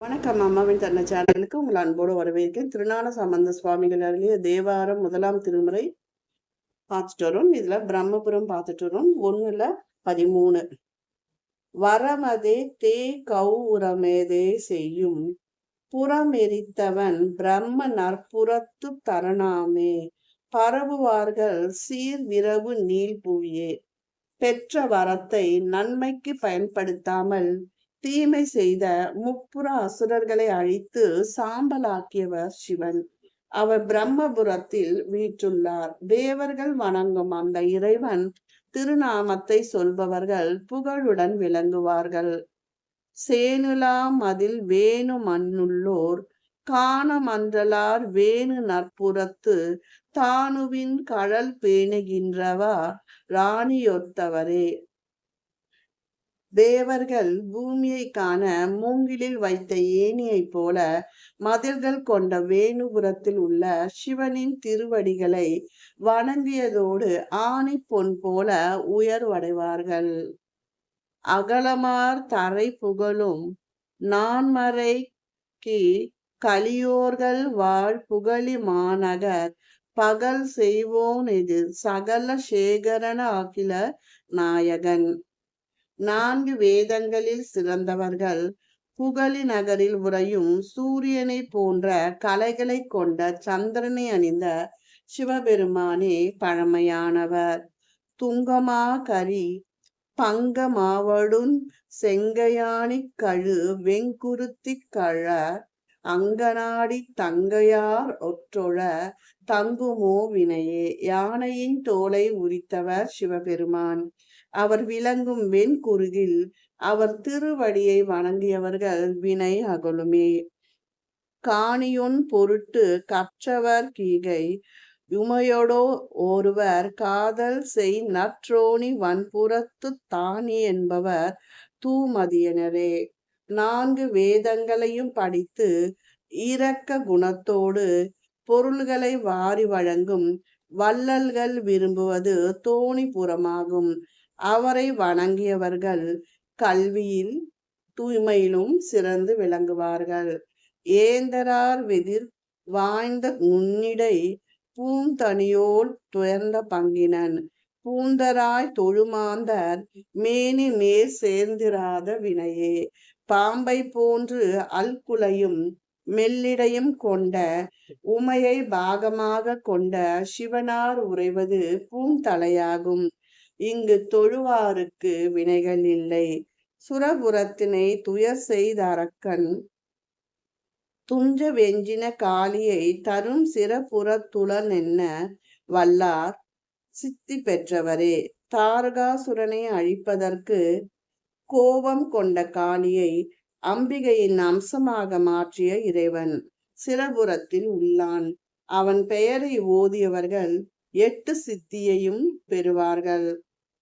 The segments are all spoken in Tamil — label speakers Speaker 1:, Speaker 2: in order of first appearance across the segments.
Speaker 1: வணக்கம் அம்மாவின் தன்ன சேனலுக்கு உங்கள் அன்போடு வரவேற்கிறேன். திருநான சம்பந்த சுவாமிகள் அருளிய தேவாரம் முதலாம் திருமுறை பார்த்துட்டு வரும். இதுல பிரம்மபுரம் பார்த்துட்டு வரும். ஒண்ணுல பதிமூணு. வரமதே தே கௌரமேதே செய்யும். புறமெரித்தவன் பிரம்ம நற்புறத்து தரணாமே. பரவுவார்கள் சீர் விரவு நீள் புவியே. பெற்ற வரத்தை நன்மைக்கு பயன்படுத்தாமல் தீமை செய்த முப்புற அசுரர்களை அழித்து சாம்பலாக்கியவர் சிவன். அவர் பிரம்மபுரத்தில் வீற்றுள்ளார். தேவர்கள் வணங்கும் அந்த இறைவன் திருநாமத்தை சொல்பவர்கள் புகழுடன் விளங்குவார்கள். சேனுலா மதில் வேணு மண்ணுள்ளோர் காண மன்றலார் வேணு நற்புறத்து தானுவின் கழல் பேணுகின்றவா ராணியொத்தவரே. தேவர்கள் பூமியை காண மூங்கிலில் வைத்த ஏணியைப் போல மதில்கள் கொண்ட வேணுபுரத்தில் உள்ள சிவனின் திருவடிகளை வணங்கியதோடு ஆணி பொன் போல உயர்வடைவார்கள் அகலமார் தரை புகழும் நான்மறைக்கு கலியோர்கள் வாழ் புகழி மாநகர். பகல் செய்வோன் இது சகல சேகரன அகில நாயகன். நான்கு வேதங்களில் சிறந்தவர்கள். புகழி நகரில் உறையும் சூரியனை போன்ற கலைகளை கொண்ட சந்திரனை அணிந்த சிவபெருமானே பழமையானவர். துங்கமா கரி பங்க மாவடுன் கழு வெங்குருத்தி கழ அங்கனாடி தங்கையார் ஒற்றொழ தங்குமோ வினையே. யானையின் தோலை உரித்தவர் சிவபெருமான். அவர் விளங்கும் வெண்குருகில் அவர் திருவடியை வணங்கியவர்கள் வினை அகலுமே. காணியொன் பொருட்டு கற்றவர் கீகை உமையொடோ ஒருவர் காதல் செய் நற்றோணி வன்புறத்து தானி என்பவர் தூமதியனரே நான்கு வேதங்களையும் படித்து இரக்க குணத்தோடு பொருள்களை வாரி வழங்கும் வள்ளல்கள் விரும்புவது தோணிபுறமாகும். அவரை வணங்கியவர்கள் கல்வியில் தூய்மையிலும் சிறந்து விளங்குவார்கள். ஏந்தரார் வெதிர் வாய்ந்த முன்னிடை பூந்தனியோல் துயர்ந்த பங்கினன். பூந்தராய் தொழுமாந்தர் மேனி மேல் சேர்ந்திராத வினையே. பாம்பை போன்று அல்குலையும் மெல்லிடையும் கொண்ட உமையை பாகமாக கொண்ட சிவனார் உறைவது பூந்தலையாகும். இங்கு தொழுவாருக்கு வினைகள் இல்லை. சுரபுரத்தினை துயர் செய்த அரக்கன் துஞ்ச வெஞ்சின காளியை தரும் சிறப்புறத்துளன் என்ன? வல்லார் சித்தி பெற்றவரே தாரகாசுரனை அழிப்பதற்கு கோபம் கொண்ட காளியை அம்பிகையின் அம்சமாக மாற்றிய இறைவன் சிறபுரத்தில் உள்ளான். அவன் பெயரை ஓதியவர்கள் எட்டு சித்தியையும் பெறுவார்கள்.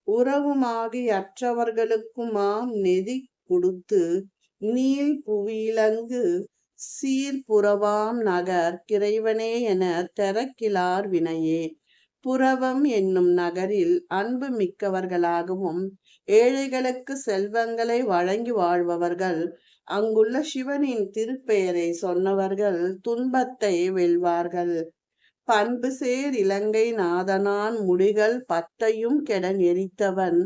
Speaker 1: உறவுமாகி அற்றவர்களுக்குமாம் நெதி கொடுத்து நீள் புவியிலங்கு சீர்புறவாம் நகர் கிறைவனே என தெரக்கிலார் வினையே. புறவம் என்னும் நகரில் அன்பு மிக்கவர்களாகவும் ஏழைகளுக்கு செல்வங்களை வழங்கி வாழ்பவர்கள் அங்குள்ள சிவனின் திருப்பெயரை சொன்னவர்கள் துன்பத்தை வெல்வார்கள். பண்பு சேர் இலங்கை நாதனான் முடிகள் பத்தையும் கெட நெறித்தவன்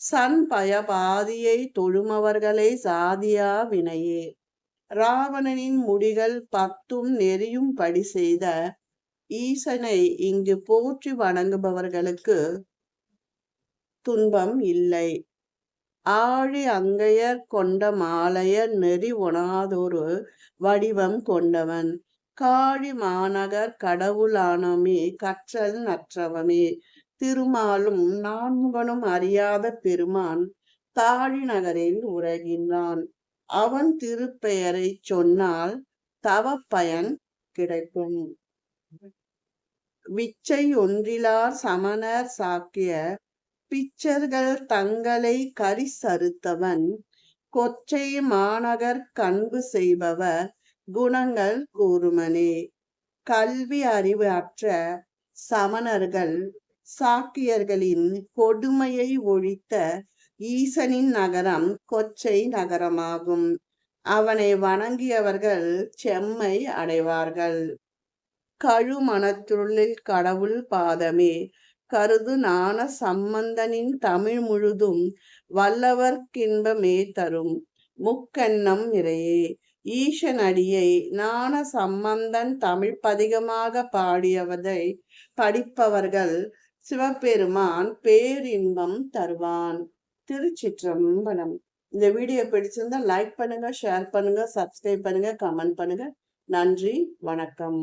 Speaker 1: சன் பயபாதியை தொழுமவர்களை சாதியா வினையே. ராவணனின் முடிகள் பத்தும் நெறியும் படி செய்த ஈசனை இங்கு போற்றி வணங்குபவர்களுக்கு துன்பம் இல்லை. ஆழி அங்கையர் கொண்ட மாலையர் நெறி ஒணாதொரு வடிவம் கொண்டவன். காழி மாநகர் கடவுளானமே கற்றல் நற்றவமே திருமாலும் நான்முகனும் அறியாத பெருமான் தாழி நகரில் உறகின்றான். அவன் திருப்பெயரை சொன்னால் தவ பயன் கிடைக்கும். விச்சை ஒன்றிலார் சமணர் சாக்கிய பிச்சர்கள் தங்களை கரிசறுத்தவன். கொச்சை மாநகர் கண்பு செய்பவர் குணங்கள் கூறுமனே. கல்வி அறிவு அற்ற சமணர்கள் சாக்கியர்களின் கொடுமையை ஒழித்த ஈசனின் நகரம் கொச்சை நகரமாகும். அவனை வணங்கியவர்கள் செம்மை அடைவார்கள். கழுமணத்துள்ளில் கடவுள் பாதமே. கருது நாண சம்பந்தனின் தமிழ் முழுதும் வல்லவர்க்கின்பமே தரும். முக்கெண்ணம் நிறையே. ஈசனடியை அடியை ஞான சம்பந்தன் தமிழ் பதிகமாக பாடியவதை படிப்பவர்கள் சிவபெருமான் பேரின்பம் தருவான். திருச்சிற்றம்பலம். இந்த வீடியோ பிடிச்சிருந்தா லைக் பண்ணுங்க ஷேர் பண்ணுங்க சப்ஸ்கிரைப் பண்ணுங்க கமெண்ட் பண்ணுங்க. நன்றி வணக்கம்.